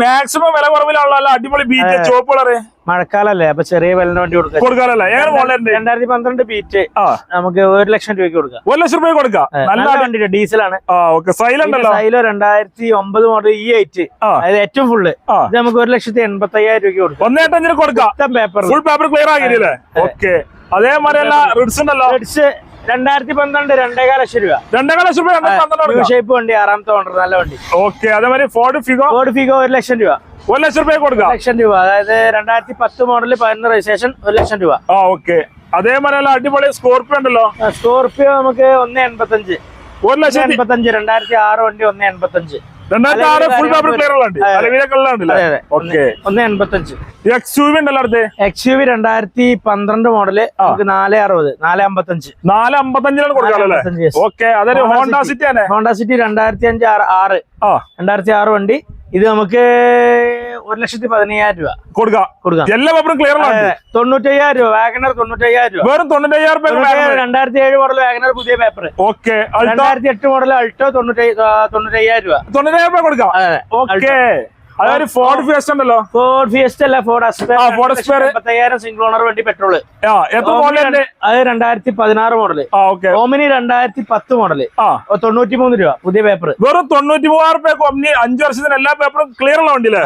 Maximum വില കുറവിലുള്ള അടിപൊളി beat ചുവപ്പ് കളറ് മഴക്കാലല്ലേ അപ്പൊ ചെറിയ വിലന്റെ വണ്ടി കൊടുക്കാം കൊടുക്കാനല്ലേ? രണ്ടായിരത്തി പന്ത്രണ്ട് ബീറ്റ് നമുക്ക് ഒരു ലക്ഷം രൂപയ്ക്ക് കൊടുക്കാം. ഒരു ലക്ഷം രൂപ കൊടുക്കാം. നല്ല നല്ല വണ്ടി ഡീസലാണ്. സൈലോ രണ്ടായിരത്തി ഒമ്പത് മോഡൽ ഇ എയ്റ്റ് അതായത് ഏറ്റവും ഫുള്ള് ഇത് നമുക്ക് ഒരു ലക്ഷത്തി എൺപത്തി അയ്യായിരം രൂപയ്ക്ക് കൊടുക്കാം. ഒന്നേട്ടഞ്ചിന് കൊടുക്കാം. പേപ്പർ ഫുൾ പേപ്പർ ക്ലിയർ ആകില്ലേ ഓക്കെ. അതേമാതിരി റിഡ്സ് ഉണ്ടല്ലോ. രണ്ടായിരത്തി പന്ത്രണ്ട് രണ്ടേകാൽ ലക്ഷം രൂപ രണ്ടേകാൽ ലക്ഷം രൂപ. കൊടുക്കാം ഷേപ്പ് വണ്ടി ആറാമത്തെ ഓണർ നല്ല വണ്ടി. ഓക്കെ അതേമാതിരി ഫോർഡ് ഫിഗോ ഫോർഡ് ഫിഗോ ഒരു ലക്ഷം രൂപ. ഒരു ലക്ഷം രൂപ കൊടുക്കാം. ലക്ഷം രൂപ. അതായത് രണ്ടായിരത്തി പത്ത് മോഡൽ പതിനൊന്ന് രജിസ്ട്രേഷൻ ഒരു ലക്ഷം രൂപ. ആ ഓക്കെ. അതേമാതിരി അടിപൊളി സ്കോർപ്പിയോ ഉണ്ടല്ലോ. സ്കോർപിയോ നമുക്ക് ഒന്ന് എൺപത്തഞ്ച്. ഒരു ലക്ഷം എൺപത്തഞ്ച് രണ്ടായിരത്തി ആറ് വണ്ടി ഒന്ന് എൺപത്തഞ്ച്. രണ്ടായിരത്തി ആറ് ഫുൾ പേപ്പർ ക്ലിയർ ഉള്ള അതെ, അതെ. അലവിലൊക്കെ ഉള്ളതുണ്ടല്ലേ അതെ അതെ. ഓക്കെ ഒന്ന് എൺപത്തഞ്ച്. എക്സ് യു വി ഉണ്ടല്ലോ അടുത്ത്? എക്സ് യു വി രണ്ടായിരത്തി പന്ത്രണ്ട് മോഡൽ നമുക്ക് നാല് അറുപത് നാല് അമ്പത്തഞ്ച്. നാല് അമ്പത്തഞ്ചിനാണ് കൊടുക്കാറ് അല്ലേ? 55, yes. ഓക്കെ അതൊരു ഹോണ്ട സിറ്റി ഹോണ്ട സിറ്റി രണ്ടായിരത്തി അഞ്ച് ആറ് രണ്ടായിരത്തി ആറ് വണ്ടി. ഇത് നമുക്ക് ഒരു ലക്ഷത്തി പതിനയ്യായിരം രൂപ. കൊടുക്കാം. കൊടുക്കാം. എല്ലാ പേപ്പറും ക്ലിയർ തൊണ്ണൂറ്റയ്യായിരം രൂപ വാഗനർ തൊണ്ണൂറ്റയ്യായിരം രൂപ. വേറെ തൊണ്ണൂറ്റയ്യായിരം പേപ്പർ രൂപ രണ്ടായിരത്തി ഏഴ് മോഡൽ വാഗനർ പുതിയ പേപ്പർ ഓക്കെ രണ്ടായിരത്തി എട്ട് മോഡൽ അൾട്ടോ തൊണ്ണൂറ്റി തൊണ്ണൂറ്റയ്യായിരം രൂപ. തൊണ്ണൂറ്റയ്യായിരം രൂപ കൊടുക്കാം. ഓക്കെ. അതൊരു ഫോർഡ് ഫിയസ്റ്റ് ഉണ്ടല്ലോ. ഫോർഡ് ഫിയസ്റ്റ് അല്ല ഫോർഡ്. എൺപത്തയ്യായിരം സിംഗിൾ ഓണർ വേണ്ടി പെട്രോൾ അത് രണ്ടായിരത്തി പതിനാറ് മോഡൽ ഓക്കെ. ഓമിനി രണ്ടായിരത്തി പത്ത് മോഡൽ തൊണ്ണൂറ്റി മൂന്ന് രൂപ പുതിയ പേപ്പർ വെറും തൊണ്ണൂറ്റി മൂവായിരം രൂപ അഞ്ചു വർഷത്തിന് എല്ലാ പേപ്പറും ക്ലിയർ ഉള്ള വണ്ടിയില്ലേ?